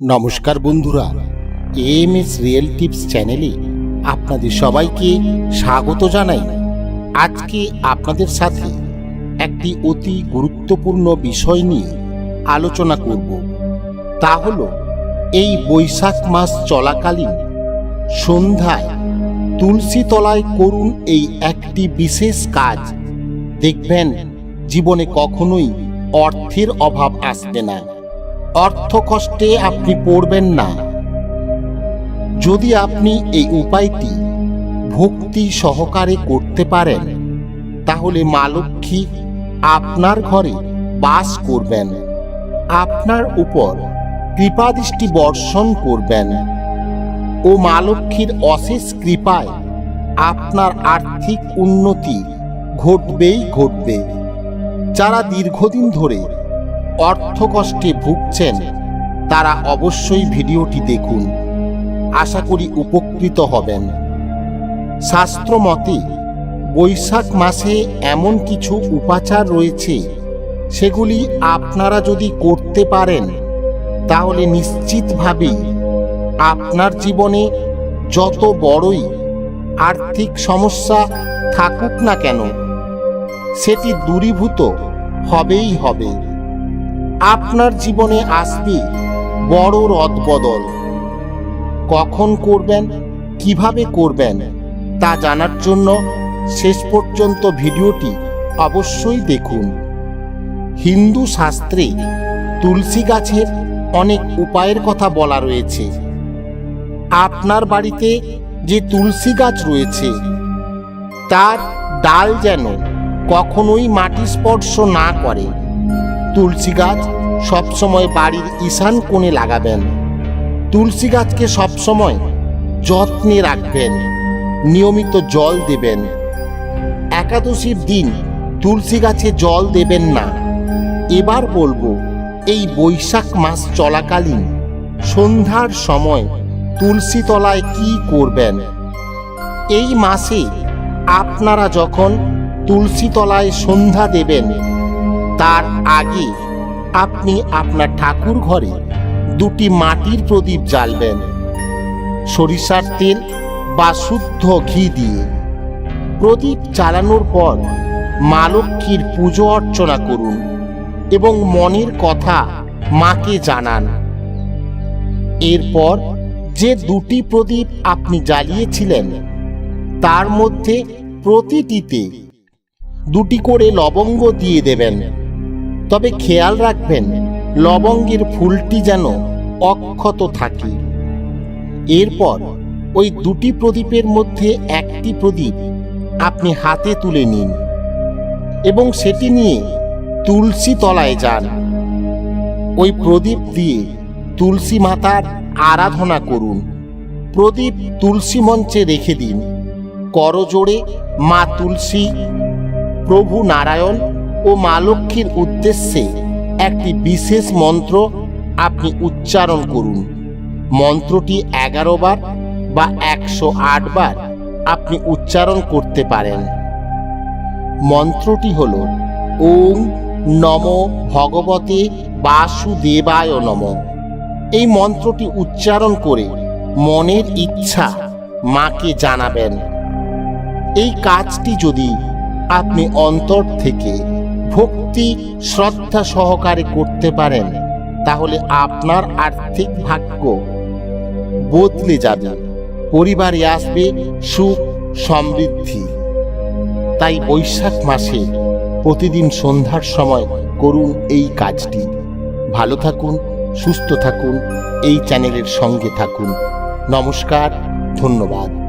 নমস্কার বন্ধুরা M S real tips চ্যানেলে আপনাদের সবাইকে স্বাগত জানাই। আজকে আপনাদের সাথে একটি অতি গুরুত্বপূর্ণ বিষয় নিয়ে আলোচনা করব। তা হল, এই বৈশাখ মাস চলাকালীন সন্ধ্যায় তুলসী তলায় করুন এই একটি বিশেষ কাজ। দেখবেন, জীবনে কখনোই অর্থের অভাব আসবে না। অর্থ কষ্টে আপনি পড়বেন না। যদি আপনি এই উপায়টি ভক্তি সহকারে করতে পারেন, তাহলে মা লক্ষ্মী আপনার ঘরে বাস করবেন। আপনার উপর কৃপাদৃষ্টি বর্ষণ করবেন ও মা লক্ষ্মীর অশেষ কৃপায় আপনার আর্থিক উন্নতি ঘটবেই ঘটবে। যারা দীর্ঘদিন ধরে অর্থকষ্টে ভুগছেন, তারা অবশ্যই ভিডিওটি দেখুন। আশা করি উপকৃত হবেন। শাস্ত্র মতে বৈশাখ মাসে এমন কিছু উপাচার রয়েছে, সেগুলি আপনারা যদি করতে পারেন, তাহলে নিশ্চিতভাবেই আপনার জীবনে যত বড়ই আর্থিক সমস্যা থাকুক না কেন, সেটি দূরীভূত হবেই হবে। আপনার জীবনে আসবে বড় রদবদল কখন করবেন, কীভাবে করবেন, তা জানার জন্য শেষ পর্যন্ত ভিডিওটি অবশ্যই দেখুন। হিন্দু শাস্ত্রে তুলসী গাছের অনেক উপায়ের কথা বলা রয়েছে। আপনার বাড়িতে যে তুলসী গাছ রয়েছে, তার ডাল যেন কখনোই মাটি স্পর্শ না করে। তুলসী গাছ সবসময় বাড়ির ঈশান কোণে লাগাবেন। তুলসী গাছকে সবসময় যত্নে রাখবেন, নিয়মিত জল দেবেন। একাদশীর দিন তুলসী গাছে জল দেবেন না। এবার বলব, এই বৈশাখ মাস চলাকালীন সন্ধ্যার সময় তুলসী তলায় কি করবেন? এই মাসে আপনারা যখন তুলসী তলায় সন্ধ্যা দেবেন তার আগে আপনি আপনার ঠাকুর ঘরে দুটি মাটির প্রদীপ জ্বালবেন। সরিষার তেল বা শুদ্ধ ঘি দিয়ে। প্রদীপ জ্বালানোর পর মা লক্ষ্মীর পুজো অর্চনা করুন এবং মনের কথা মাকে জানান। এরপর যে দুটি প্রদীপ আপনি জ্বালিয়েছিলেন, তার মধ্যে প্রতিটিতে দুটি করে লবঙ্গ দিয়ে দেবেন। তবে খেয়াল রাখবেন, লবঙ্গের ফুলটি যেন অক্ষত থাকে। এরপর ওই দুটি প্রদীপের মধ্যে একটি প্রদীপ আপনি হাতে তুলে নিন এবং সেটি নিয়ে তুলসী তলায় যান। ওই প্রদীপ দিয়ে তুলসী মাতার আরাধনা করুন। প্রদীপ তুলসী মঞ্চে রেখে দিন। করজোড়ে মা তুলসী, প্রভু নারায়ণ ও মা লক্ষ্মীর উদ্দেশ্যে একটি বিশেষ মন্ত্র আপনি উচ্চারণ করুন। মন্ত্রটি এগারো বার বা একশো আট বার আপনি উচ্চারণ করতে পারেন। মন্ত্রটি হল, ওম নম ভগবতে বাসুদেবায় নম। এই মন্ত্রটি উচ্চারণ করে মনের ইচ্ছা মাকে জানাবেন। এই কাজটি যদি আপনি অন্তর থেকে ভক্তি, শ্রদ্ধা সহকারে করতে পারেন, তাহলে আপনার আর্থিক ভাগ্য বদলে যাবে, পরিবারে আসবে সুখ, সমৃদ্ধি। তাই বৈশাখ মাসে প্রতিদিন সন্ধ্যার সময় করুন এই কাজটি। ভালো থাকুন, সুস্থ থাকুন, এই চ্যানেলের সঙ্গে থাকুন। নমস্কার, ধন্যবাদ।